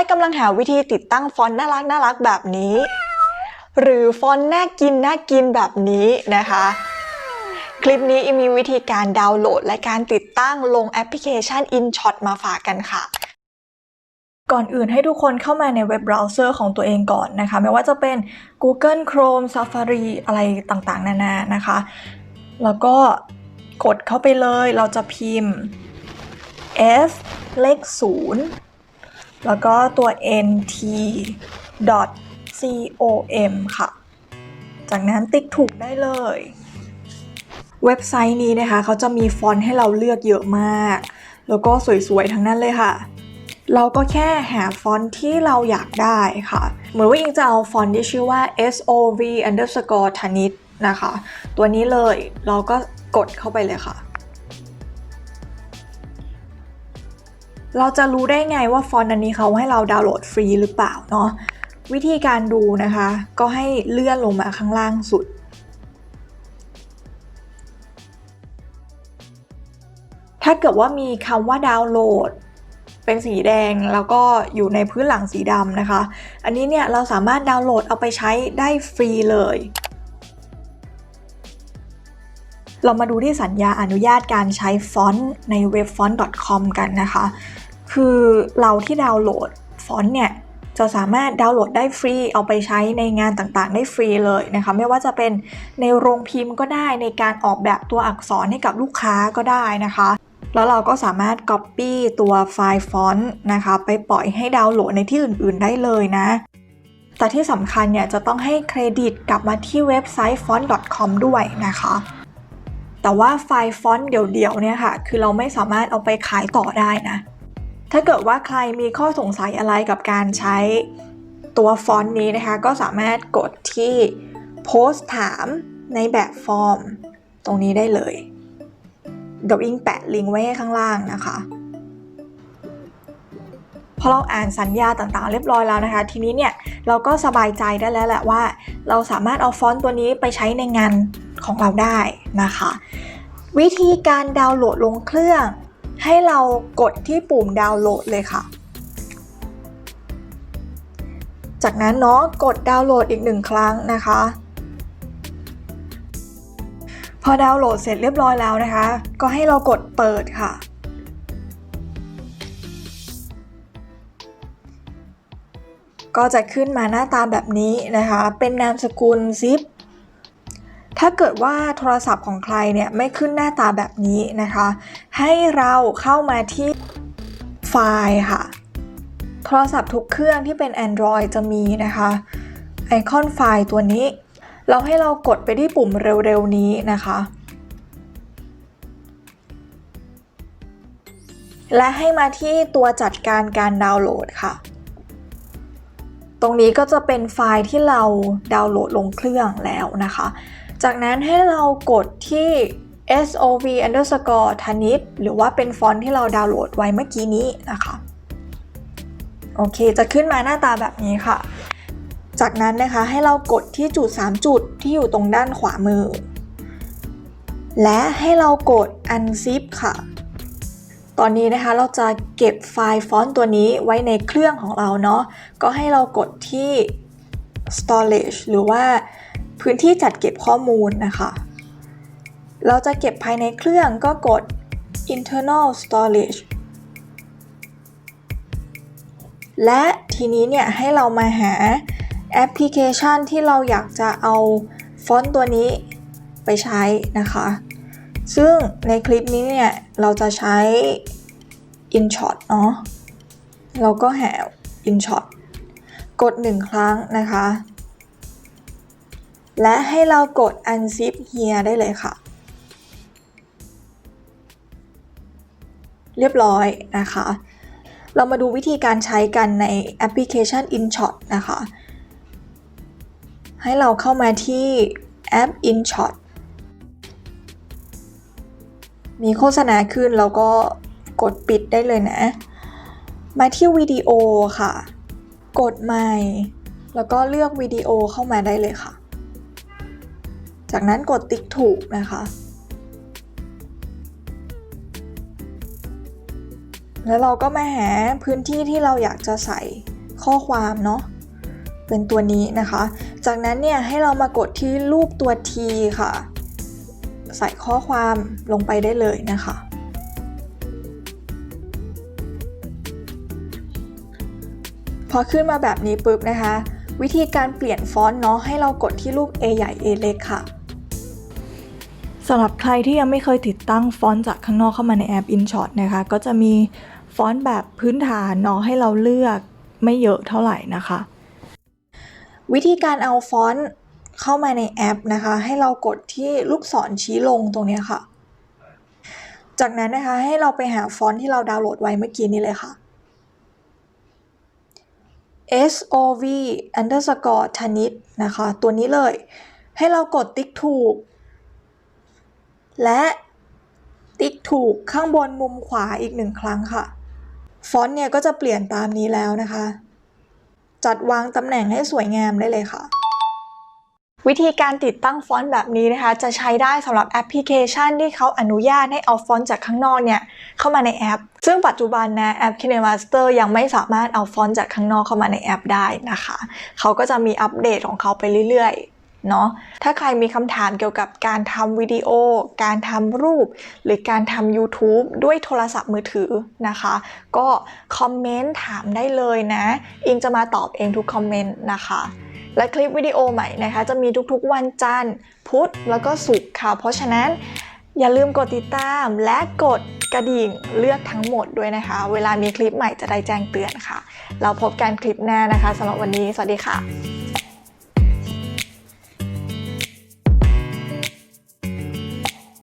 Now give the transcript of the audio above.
ถ้ากำลังหาวิธีติดตั้งฟอนต์น่ารักน่ารักแบบนี้ หรือฟอนต์น่ากินน่ากินแบบนี้นะคะ คลิปนี้มีวิธีการดาวน์โหลด และการติดตั้งลงแอปพลิเคชัน InShot มาฝากกันค่ะก่อนอื่นให้ทุกคนเข้ามาในเว็บเบราว์เซอร์ของตัวเองก่อนนะคะ ไม่ว่าจะเป็น Google Chrome Safari อะไรต่างๆ นานานะคะ แล้วก็กดเข้าไปเลยเราจะพิมพ์ f เลข0 แล้วก็ตัว nt com ค่ะ จากนั้นติ๊กถูกได้เลย เว็บไซต์นี้นะคะ เขาจะมีฟอนต์ให้เราเลือกเยอะมาก แล้วก็สวยๆ ทั้งนั้นเลยค่ะ เราก็แค่หาฟอนต์ที่เราอยากได้ค่ะ เหมือนว่าอิงจะเอาฟอนต์ที่ชื่อว่า sov underscore tanit นะคะ ตัวนี้เลยเราก็กดเข้าไปเลยค่ะ เราจะรู้ได้ไงว่าฟอนต์อันนี้เขาให้เราดาวน์โหลดฟรีหรือเปล่าเนาะวิธีการดูนะคะ ก็ให้เลื่อนลงมาข้างล่างสุด ถ้าเกิดว่ามีคำว่าดาวน์โหลด เป็นสีแดงแล้วก็อยู่ในพื้นหลังสีดำนะคะ อันนี้เนี่ยเราสามารถดาวน์โหลดเอาไปใช้ได้ฟรีเลย เรามาดูที่สัญญาอนุญาตการใช้ฟอนต์ในเว็บฟอนต์ .com กันนะคะ คือเราที่ดาวน์โหลดฟอนต์เนี่ยจะสามารถดาวน์โหลดได้ฟรี เอาไปใช้ในงานต่างๆ ได้ฟรีเลยนะคะ ไม่ว่าจะเป็นในโรงพิมพ์ก็ได้ในการออกแบบตัวอักษรให้กับลูกค้าก็ได้นะคะ แล้วเราก็สามารถ Copy ตัวไฟล์ฟอนต์นะคะ ไปปล่อยให้ดาวน์โหลดในที่อื่น ๆ ได้เลยนะ แต่ที่สำคัญเนี่ยจะต้องให้เครดิตกลับมาที่เว็บไซต์ font.com ด้วยนะคะ แต่ว่าไฟล์ฟอนต์เดี่ยวๆเนี่ยค่ะ คือเราไม่สามารถเอาไปขายต่อได้นะ ถ้าเกิดว่าใครมีข้อสงสัยอะไรกับการใช้ตัวฟอนต์นี้นะคะ ก็สามารถกดที่โพสต์ถามในแบบฟอร์ม ตรงนี้ได้เลย เดี๋ยวอิงแปะลิงก์ไว้ให้ข้างล่างนะคะ พอเราอ่านสัญญาต่างๆ เรียบร้อยแล้วนะคะ ทีนี้เนี่ยเราก็สบายใจได้แล้วแหละว่า เราสามารถเอาฟอนต์ตัวนี้ไปใช้ในงานของเราได้นะคะ วิธีการดาวน์โหลดลงเครื่อง ให้เรากดที่ปุ่มดาวน์โหลดเลยค่ะ จากนั้นเนาะกดดาวน์โหลดอีกหนึ่งครั้งนะคะพอดาวน์โหลดเสร็จเรียบร้อยแล้วนะคะ ก็ให้เรากดเปิดค่ะ ก็จะขึ้นมาหน้าตาแบบนี้นะคะ เป็นนามสกุล zip ถ้าเกิดว่าโทรศัพท์ของใครเนี่ยไม่ขึ้นหน้าตาแบบนี้นะคะ ให้เราเข้ามาที่ไฟล์ค่ะ โทรศัพท์ทุกเครื่องที่เป็น Android จะมีนะคะไอคอนไฟล์ตัวนี้ เราให้เรากดไปที่ปุ่มเร็วๆนี้นะคะและให้มาที่ตัวจัดการการดาวน์โหลดค่ะ ตรงนี้ก็จะเป็นไฟล์ที่เราดาวน์โหลดลงเครื่องแล้วนะคะ จากนั้นให้เรากดที่ sov underscore tanit หรือว่าเป็นฟอนต์ที่เราดาวน์โหลดไว้เมื่อกี้นี้นะคะ โอเค จะขึ้นมาหน้าตาแบบนี้ค่ะ จากนั้นนะคะให้เรากดที่จุด 3 จุดที่อยู่ตรงด้านขวามือ และให้เรากด unzip ค่ะ ตอนนี้นะคะเราจะเก็บไฟล์ฟอนต์ตัวนี้ไว้ในเครื่องของเราเนาะก็ให้เรากดที่ storage หรือว่าพื้นที่จัดเก็บข้อมูลนะคะ เราจะเก็บภายในเครื่องก็กด internal storage และทีนี้เนี่ยให้เรามาหาแอปพลิเคชันที่เราอยากจะเอาฟอนต์ตัวนี้ไปใช้นะคะ ซึ่งในคลิปนี้เนี่ย เราจะใช้ InShot เนาะเราก็แหา InShot กด 1 ครั้งนะคะ และให้เรากด unzip here ได้เลยค่ะ เรียบร้อยนะคะ เรามาดูวิธีการใช้กันในแอปพลิเคชัน InShot นะคะ ให้เราเข้ามาที่แอป InShot มีโฆษณาขึ้นแล้วก็กดปิดได้เลยนะ มาที่วิดีโอค่ะ กดใหม่ แล้วก็เลือกวิดีโอเข้ามาได้เลยค่ะ จากนั้นกดติ๊กถูกนะคะ แล้วเราก็มาหาพื้นที่ที่เราอยากจะใส่ข้อความเนาะเป็นตัวนี้นะคะ จากนั้นเนี่ยให้เรามากดที่รูปตัว T ค่ะ ใส่ข้อความลงไปได้เลยนะคะ พอขึ้นมาแบบนี้ปุ๊บนะคะ วิธีการเปลี่ยนฟอนต์เนาะให้เรากดที่รูป A ใหญ่ A เล็กค่ะสำหรับใครที่ยังไม่เคยติดตั้งฟอนต์จากข้างนอกเข้ามาในแอป InShot นะคะ ก็จะมีฟอนต์แบบพื้นฐานเนาะให้เราเลือกไม่เยอะเท่าไหร่นะคะ วิธีการเอาฟอนต์ เข้ามาในแอปนะคะ ให้เรากดที่ลูกศรชี้ลงตรงนี้ค่ะ จากนั้นนะคะให้เราไปหาฟอนต์ที่เราดาวน์โหลดไว้เมื่อกี้นี้เลยค่ะ sov underscore ธนิตนะคะ ตัวนี้เลย ให้เรากดติ๊กถูก และติ๊กถูกข้างบนมุมขวาอีกหนึ่งครั้งค่ะ ฟอนต์เนี่ยก็จะเปลี่ยนตามนี้แล้วนะคะ จัดวางตำแหน่งให้สวยงามได้เลยค่ะ วิธีการติดตั้งฟอนต์แบบนี้นะคะ จะใช้ได้สำหรับแอปพลิเคชันที่เขาอนุญาตให้เอาฟอนต์จากข้างนอกเนี่ยเข้ามาในแอป ซึ่งปัจจุบันนะแอป KineMaster ยังไม่สามารถเอาฟอนต์จากข้างนอกเข้ามาในแอปได้นะคะ เขาก็จะมีอัปเดตของเขาไปเรื่อยๆเนาะถ้าใครมีคำถามเกี่ยวกับการทำวิดีโอ การทำรูป หรือการทำ YouTube ด้วยโทรศัพท์มือถือนะคะ ก็คอมเมนต์ถามได้เลยนะ อิงจะมาตอบเองทุกคอมเมนต์นะคะ และคลิปวิดีโอใหม่นะคะ จะมีทุกๆวันจันทร์ พุธแล้วก็ศุกร์ค่ะ เพราะฉะนั้นอย่าลืมกดติดตามและกดกระดิ่งเลือกทั้งหมดด้วยนะคะ เวลามีคลิปใหม่จะได้แจ้งเตือนค่ะ เราพบกันคลิปหน้านะคะสำหรับวันนี้ สวัสดีค่ะ